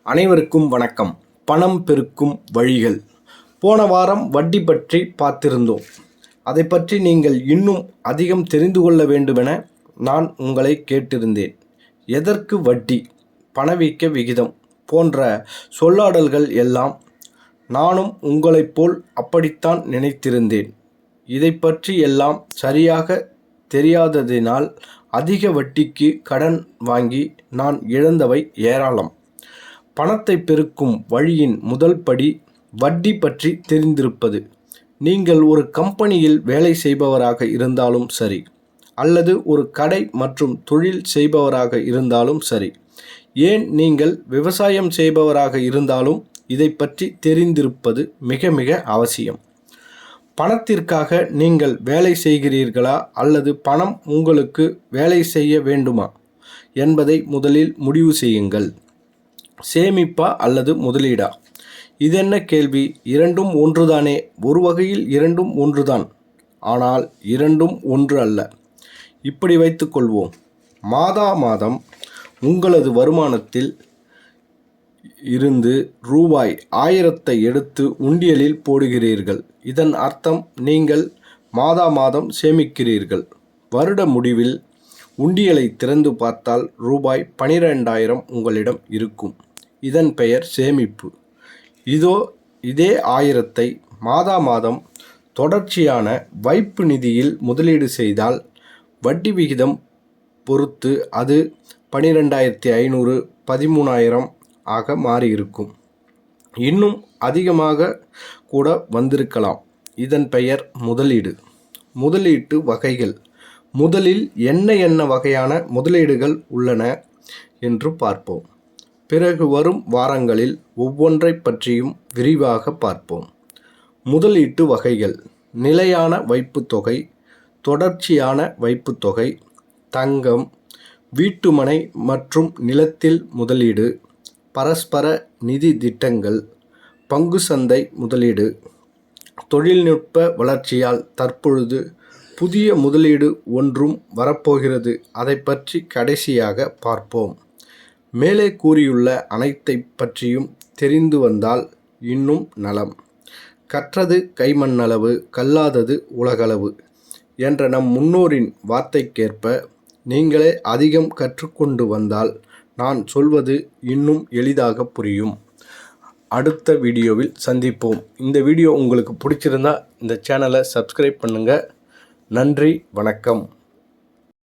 அனைவருக்கும் வணக்கம். பணம் பெருக்கும் வழிகள். போன வாரம் வட்டி பற்றி பார்த்திருந்தோம். அதை பற்றி நீங்கள் இன்னும் அதிகம் தெரிந்து கொள்ள வேண்டுமென நான் உங்களை கேட்டிருந்தேன். எதற்கு வட்டி? பணவீக்க விகிதம் போன்ற சொல்லாடல்கள் எல்லாம் நானும் உங்களைப் போல் அப்படித்தான் நினைத்திருந்தேன். இதை பற்றி எல்லாம் சரியாக தெரியாததினால் அதிக வட்டிக்கு கடன் வாங்கி நான் இழந்தவை ஏராளம். பணத்தை பெருக்கும் வழியின் முதல் படி வட்டி பற்றி தெரிந்திருப்பது. நீங்கள் ஒரு கம்பெனியில் வேலை செய்பவராக இருந்தாலும் சரி அல்லது ஒரு கடை மற்றும் தொழில் செய்பவராக இருந்தாலும் சரி ஏன் நீங்கள் விவசாயம் செய்பவராக இருந்தாலும் இதை பற்றி தெரிந்திருப்பது மிக மிக அவசியம். பணத்திற்காக நீங்கள் வேலை செய்கிறீர்களா அல்லது பணம் உங்களுக்கு வேலை செய்ய வேண்டுமா என்பதை முதலில் முடிவு செய்யுங்கள். சேமிப்பா அல்லது முதலீடா? இது என்ன கேள்வி? இரண்டும் ஒன்றுதானே. ஒரு வகையில் இரண்டும் ஒன்றுதான். ஆனால் இரண்டும் ஒன்று அல்ல. இப்படி வைத்துக்கொள்வோம் மாதா மாதம் உங்களது வருமானத்தில் இருந்து ரூபாய் ஆயிரத்தை எடுத்து உண்டியலில் போடுகிறீர்கள். இதன் அர்த்தம் நீங்கள் மாதா மாதம் சேமிக்கிறீர்கள். வருட முடிவில் உண்டியலை திறந்து பார்த்தால் ரூபாய் பனிரெண்டாயிரம் உங்களிடம் இருக்கும். இதன் பெயர் சேமிப்பு. இதோ இதே ஆயிரத்தை மாதா மாதம் தொடர்ச்சியான வைப்பு நிதியில் முதலீடு செய்தால் வட்டி விகிதம் பொறுத்து அது பனிரெண்டாயிரத்தி ஐநூறு பதிமூணாயிரம் ஆக மாறியிருக்கும். இன்னும் அதிகமாக கூட வந்திருக்கலாம். இதன் பெயர் முதலீடு. முதலீட்டு வகைகள். முதலில் என்ன என்ன வகையான முதலீடுகள் உள்ளன என்று பார்ப்போம். பிறகு வரும் வாரங்களில் ஒவ்வொன்றை பற்றியும் விரிவாக பார்ப்போம். முதலீட்டு வகைகள். நிலையான வைப்புத்தொகை தொடர்ச்சியான வைப்புத்தொகை தங்கம் வீட்டுமனை மற்றும் நிலத்தில் முதலீடு பரஸ்பர நிதி திட்டங்கள் பங்கு சந்தை முதலீடு தொழில்நுட்ப வளர்ச்சியால் தற்பொழுது புதிய முதலீடு ஒன்றும் வரப்போகிறது. அதை பற்றி கடைசியாக பார்ப்போம். மேலே கூறியுள்ள அனைத்தை பற்றியும் தெரிந்து வந்தால் இன்னும் நலம். கற்றது கைமண்ணளவு கல்லாதது உலகளவு என்ற நம் முன்னோரின் வார்த்தைக்கேற்ப நீங்களே அதிகம் கற்றுக்கொண்டு வந்தால் நான் சொல்வது இன்னும் எளிதாக புரியும். அடுத்த வீடியோவில் சந்திப்போம். இந்த வீடியோ உங்களுக்கு பிடிச்சிருந்தா இந்த சேனலை சப்ஸ்கிரைப் பண்ணுங்கள் நன்றி வணக்கம்.